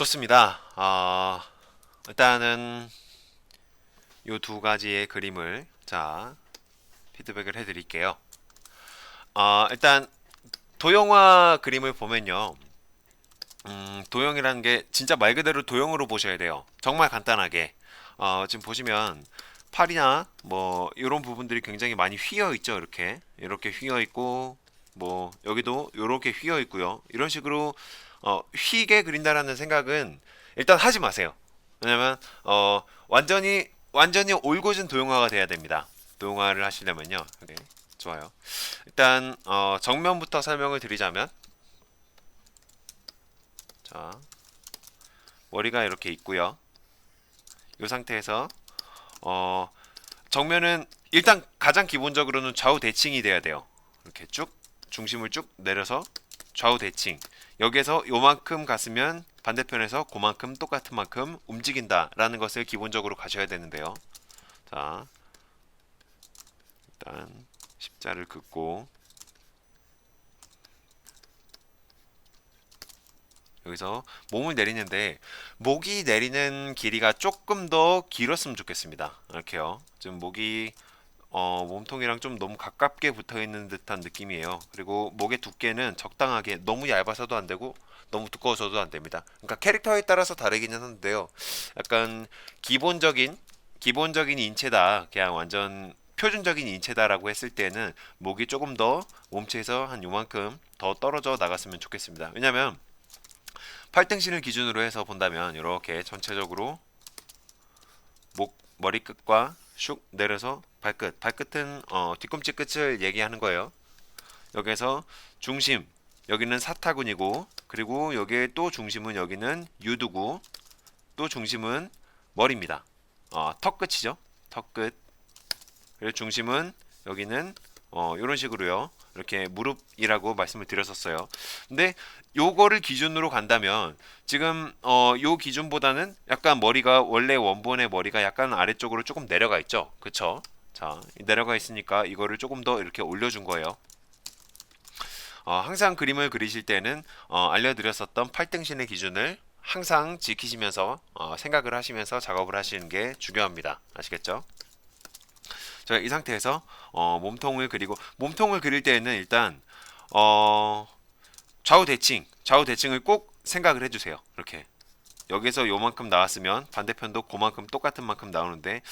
좋습니다. 어, 일단은 이 두 가지의 그림을 자 피드백을 해드릴게요. 어, 일단 도형화 그림을 보면요. 음, 도형이라는 게 진짜 말 그대로 도형으로 보셔야 돼요. 정말 간단하게. 어, 지금 보시면 팔이나 뭐 이런 부분들이 굉장히 많이 휘어 있죠. 이렇게 이렇게 휘어 있고 뭐 여기도 이렇게 휘어 있고요. 이런 식으로 어, 휘게 그린다라는 생각은 일단 하지 마세요. 왜냐면 어, 완전히 완전히 올곧은 도형화가 돼야 됩니다. 도형화를 하시려면요. 네, 좋아요. 일단 어, 정면부터 설명을 드리자면 자 머리가 이렇게 있고요. 이 상태에서 어, 정면은 일단 가장 기본적으로는 좌우 대칭이 돼야 돼요. 이렇게 쭉 중심을 쭉 내려서 좌우 대칭. 여기에서 요만큼 갔으면 반대편에서 그만큼 똑같은 만큼 움직인다 라는 것을 기본적으로 가셔야 되는데요. 자, 일단 십자를 긋고 여기서 몸을 내리는데 목이 내리는 길이가 조금 더 길었으면 좋겠습니다. 이렇게요. 지금 목이 어, 몸통이랑 좀 너무 가깝게 붙어 있는 듯한 느낌이에요. 그리고 목의 두께는 적당하게 너무 얇아서도 안 되고 너무 두꺼워서도 안 됩니다. 그러니까 캐릭터에 따라서 다르기는 한데요. 약간 기본적인 기본적인 인체다. 그냥 완전 표준적인 인체다라고 했을 때는 목이 조금 더 몸체에서 한 요만큼 더 떨어져 나갔으면 좋겠습니다. 왜냐면 팔등신을 기준으로 해서 본다면 이렇게 전체적으로 목 머리끝과 슉 내려서 발끝 발끝은 어, 뒤꿈치 끝을 얘기하는 거예요. 여기서 중심 여기는 사타구니고 그리고 여기에 또 중심은 여기는 유두구 또 중심은 머리입니다. 어, 턱 끝이죠. 턱 끝. 그리고 중심은 여기는 어, 이런 식으로요. 이렇게 무릎이라고 말씀을 드렸었어요. 근데 요거를 기준으로 간다면 지금 어, 요 기준보다는 약간 머리가 원래 원본의 머리가 약간 아래쪽으로 조금 내려가 있죠. 그쵸? 자, 내려가 있으니까 이거를 조금 더 이렇게 올려준 거예요. 어, 항상 그림을 그리실 때는 어, 알려드렸었던 팔등신의 기준을 항상 지키시면서 어, 생각을 하시면서 작업을 하시는 게 중요합니다. 아시겠죠? 자, 이 상태에서 어, 몸통을 그리고 몸통을 그릴 때에는 일단 어, 좌우 대칭, 좌우 대칭을 꼭 생각을 해주세요. 이렇게 여기서 요만큼 나왔으면 반대편도 그만큼 똑같은 만큼 나오는데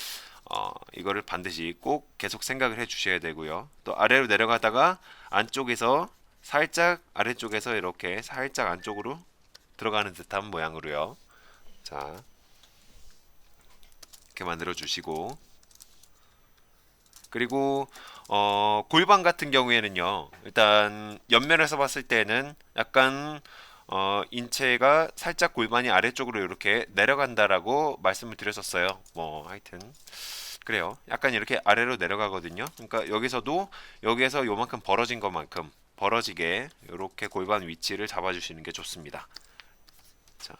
어, 이거를 반드시 꼭 계속 생각을 해주셔야 되고요. 또 아래로 내려가다가 안쪽에서 살짝 아래쪽에서 이렇게 살짝 안쪽으로 들어가는 듯한 모양으로요. 자 이렇게 만들어 주시고 그리고 어, 골반 같은 경우에는요. 일단 옆면에서 봤을 때는 약간 어, 인체가 살짝 골반이 아래쪽으로 이렇게 내려간다라고 말씀을 드렸었어요. 뭐 하여튼 그래요. 약간 이렇게 아래로 내려가거든요. 그러니까 여기서도 여기에서 요만큼 벌어진 것만큼 벌어지게 이렇게 골반 위치를 잡아주시는 게 좋습니다. 자,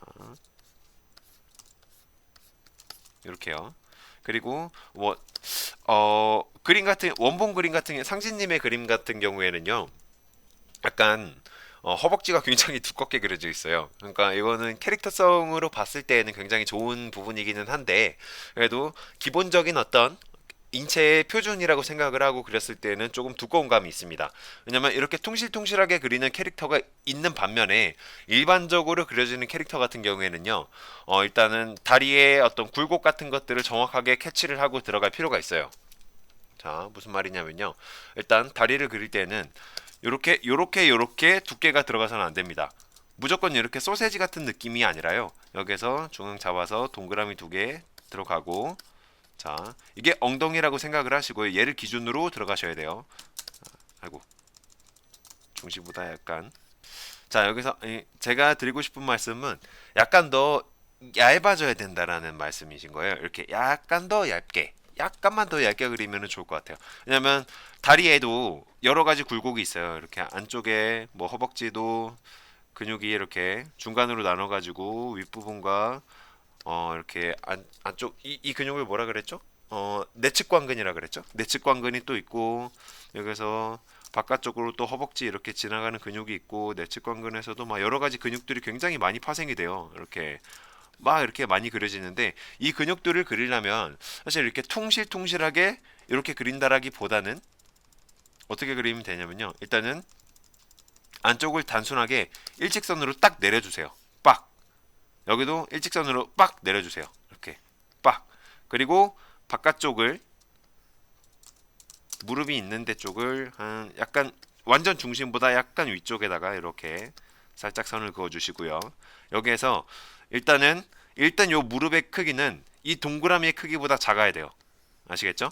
이렇게요. 그리고 뭐 어, 그림 같은 원본 그림 같은 상진님의 그림 같은 경우에는요. 약간 어, 허벅지가 굉장히 두껍게 그려져 있어요. 그러니까 이거는 캐릭터성으로 봤을 때에는 굉장히 좋은 부분이기는 한데 그래도 기본적인 어떤 인체의 표준이라고 생각을 하고 그렸을 때는 조금 두꺼운 감이 있습니다. 왜냐면 이렇게 퉁실퉁실하게 그리는 캐릭터가 있는 반면에 일반적으로 그려지는 캐릭터 같은 경우에는요, 어, 일단은 다리에 어떤 굴곡 같은 것들을 정확하게 캐치를 하고 들어갈 필요가 있어요. 자, 무슨 말이냐면요. 일단 다리를 그릴 때는 요렇게 요렇게 요렇게 두께가 들어가서는 안 됩니다. 무조건 이렇게 소세지 같은 느낌이 아니라요. 여기서 중앙 잡아서 동그라미 두 개 들어가고 자, 이게 엉덩이라고 생각을 하시고요. 얘를 기준으로 들어가셔야 돼요. 아이고. 중심보다 약간 자, 여기서 제가 드리고 싶은 말씀은 약간 더 얇아져야 된다라는 말씀이신 거예요. 이렇게 약간 더 얇게 약간만 더 얇게 그리면 좋을 것 같아요. 왜냐면 다리에도 여러 가지 굴곡이 있어요. 이렇게 안쪽에 뭐 허벅지도 근육이 이렇게 중간으로 나눠 가지고 윗부분과 어 이렇게 안 안쪽 이, 이 근육을 뭐라 그랬죠? 어 내측 관근이라 그랬죠? 내측 관근이 또 있고 여기서 바깥쪽으로 또 허벅지 이렇게 지나가는 근육이 있고 내측관근에서도 막 여러 가지 근육들이 굉장히 많이 파생이 돼요. 이렇게 막 이렇게 많이 그려지는데 이 근육들을 그리려면 사실 이렇게 퉁실퉁실하게 이렇게 그린다라기보다는 어떻게 그리면 되냐면요. 일단은 안쪽을 단순하게 일직선으로 딱 내려주세요. 빡. 여기도 일직선으로 빡 내려주세요. 이렇게 빡. 그리고 바깥쪽을 무릎이 있는 데 쪽을 한 약간 완전 중심보다 약간 위쪽에다가 이렇게 살짝 선을 그어 주시고요. 여기에서 일단은 일단 요 무릎의 크기는 이 동그라미의 크기보다 작아야 돼요. 아시겠죠?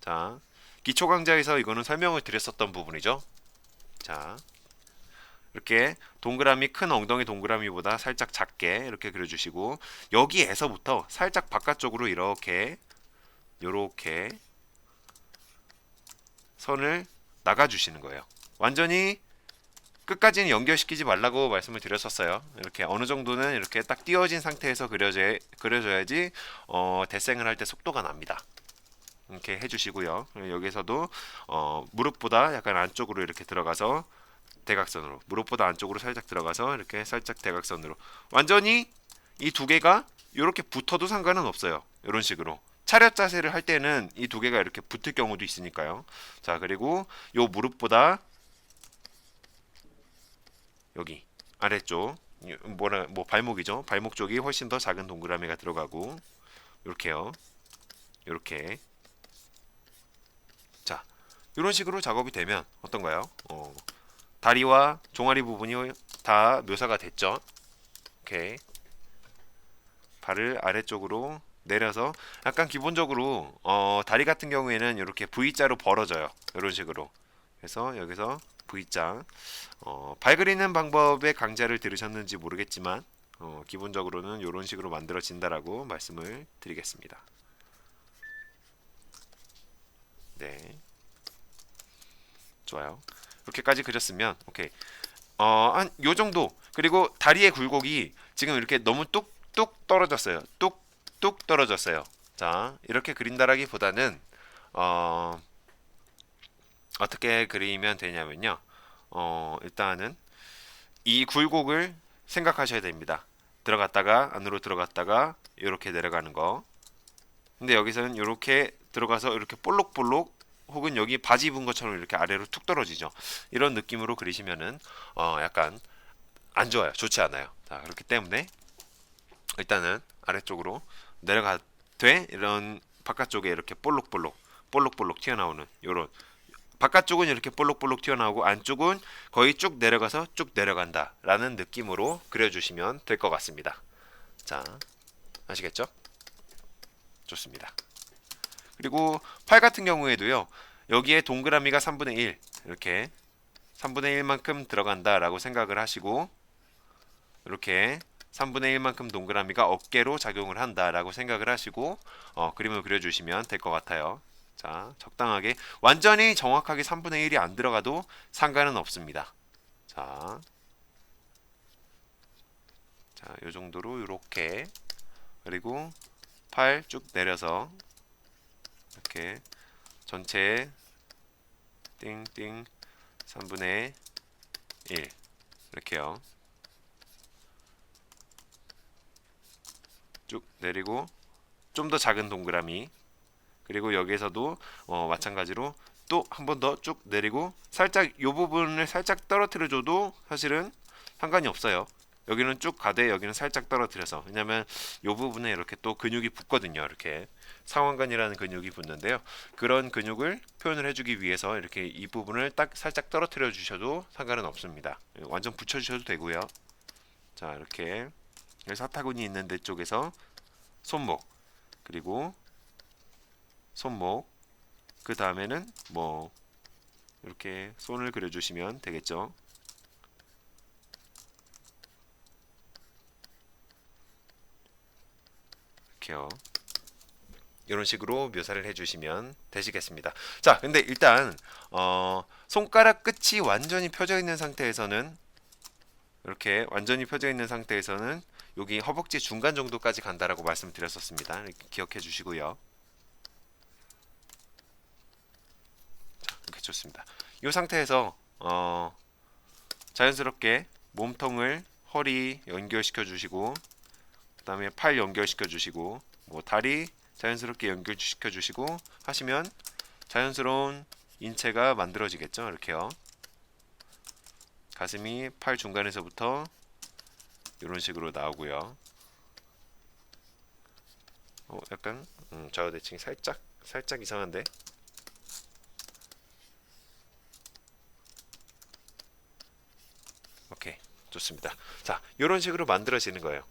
자, 기초 강좌에서 이거는 설명을 드렸었던 부분이죠. 자, 이렇게 동그라미 큰 엉덩이 동그라미보다 살짝 작게 이렇게 그려주시고 여기에서부터 살짝 바깥쪽으로 이렇게 요렇게 선을 나가주시는 거예요. 완전히 끝까지는 연결시키지 말라고 말씀을 드렸었어요. 이렇게 어느 정도는 이렇게 딱 띄어진 상태에서 그려져, 그려줘야지 어, 대생을 할 때 속도가 납니다. 이렇게 해주시고요. 여기서도 어, 무릎보다 약간 안쪽으로 이렇게 들어가서 대각선으로 무릎보다 안쪽으로 살짝 들어가서 이렇게 살짝 대각선으로 완전히 이 두 개가 이렇게 붙어도 상관은 없어요. 이런 식으로 차렷 자세를 할 때는 이 두 개가 이렇게 붙을 경우도 있으니까요. 자 그리고 요 무릎보다 여기 아래쪽 이- 뭐라 뭐 발목이죠. 발목 쪽이 훨씬 더 작은 동그라미가 들어가고 이렇게요. 이렇게 자 이런 식으로 작업이 되면 어떤가요? 어, 다리와 종아리 부분이 다 묘사가 됐죠. 오케이 발을 아래쪽으로 내려서 약간 기본적으로 어, 다리 같은 경우에는 이렇게 V자로 벌어져요. 이런 식으로. 그래서 여기서 V자. 어, 발 그리는 방법의 강좌를 들으셨는지 모르겠지만 어, 기본적으로는 이런 식으로 만들어진다라고 말씀을 드리겠습니다. 네. 좋아요. 이렇게까지 그렸으면 오케이. 어, 한 요 정도. 그리고 다리의 굴곡이 지금 이렇게 너무 뚝뚝 떨어졌어요. 뚝뚝 떨어졌어요. 자, 이렇게 그린다라기보다는 어, 어떻게 그리면 되냐면요. 어, 일단은 이 굴곡을 생각하셔야 됩니다. 들어갔다가 안으로 들어갔다가 이렇게 내려가는 거. 근데 여기서는 이렇게 들어가서 이렇게 볼록볼록 혹은 여기 바지 입은 것처럼 이렇게 아래로 툭 떨어지죠. 이런 느낌으로 그리시면은 어 약간 안 좋아요. 좋지 않아요. 자, 그렇기 때문에 일단은 아래쪽으로 내려가되 이런 바깥쪽에 이렇게 볼록볼록 볼록볼록 튀어나오는 요런 바깥쪽은 이렇게 볼록볼록 튀어나오고 안쪽은 거의 쭉 내려가서 쭉 내려간다 라는 느낌으로 그려주시면 될 것 같습니다. 자, 아시겠죠? 좋습니다. 그리고 팔 같은 경우에도요. 여기에 동그라미가 3분의 1 이렇게 3분의 1만큼 들어간다 라고 생각을 하시고 이렇게 3분의 1만큼 동그라미가 어깨로 작용을 한다 라고 생각을 하시고 어, 그림을 그려주시면 될 것 같아요. 자, 적당하게 완전히 정확하게 3분의 1이 안 들어가도 상관은 없습니다. 자, 자, 요 정도로 이렇게 그리고 팔쭉 내려서 이렇게 전체 띵띵 3분의 1 이렇게요. 쭉 내리고 좀 더 작은 동그라미 그리고 여기에서도 어, 마찬가지로 또 한 번 더 쭉 내리고 살짝 이 부분을 살짝 떨어뜨려 줘도 사실은 상관이 없어요. 여기는 쭉 가되 여기는 살짝 떨어뜨려서 왜냐면 이 부분에 이렇게 또 근육이 붙거든요. 이렇게 상완근이라는 근육이 붙는데요. 그런 근육을 표현을 해주기 위해서 이렇게 이 부분을 딱 살짝 떨어뜨려 주셔도 상관은 없습니다. 완전 붙여 주셔도 되고요. 자 이렇게 사타구니 있는 데 쪽에서 손목 그리고 손목 그 다음에는 뭐 이렇게 손을 그려주시면 되겠죠. 이렇게요. 이런 식으로 묘사를 해주시면 되시겠습니다. 자, 근데 일단 어, 손가락 끝이 완전히 펴져 있는 상태에서는 이렇게 완전히 펴져 있는 상태에서는 여기 허벅지 중간 정도까지 간다라고 말씀드렸었습니다. 기억해 주시고요. 자, 이렇게 좋습니다. 이 상태에서 어, 자연스럽게 몸통을 허리 연결시켜 주시고 그 다음에 팔 연결시켜 주시고 뭐 다리 자연스럽게 연결시켜 주시고 하시면 자연스러운 인체가 만들어지겠죠. 이렇게요. 가슴이 팔 중간에서부터 이런 식으로 나오고요. 어, 약간 음, 좌우 대칭이 살짝 살짝 이상한데. 오케이 좋습니다. 자 이런 식으로 만들어지는 거예요.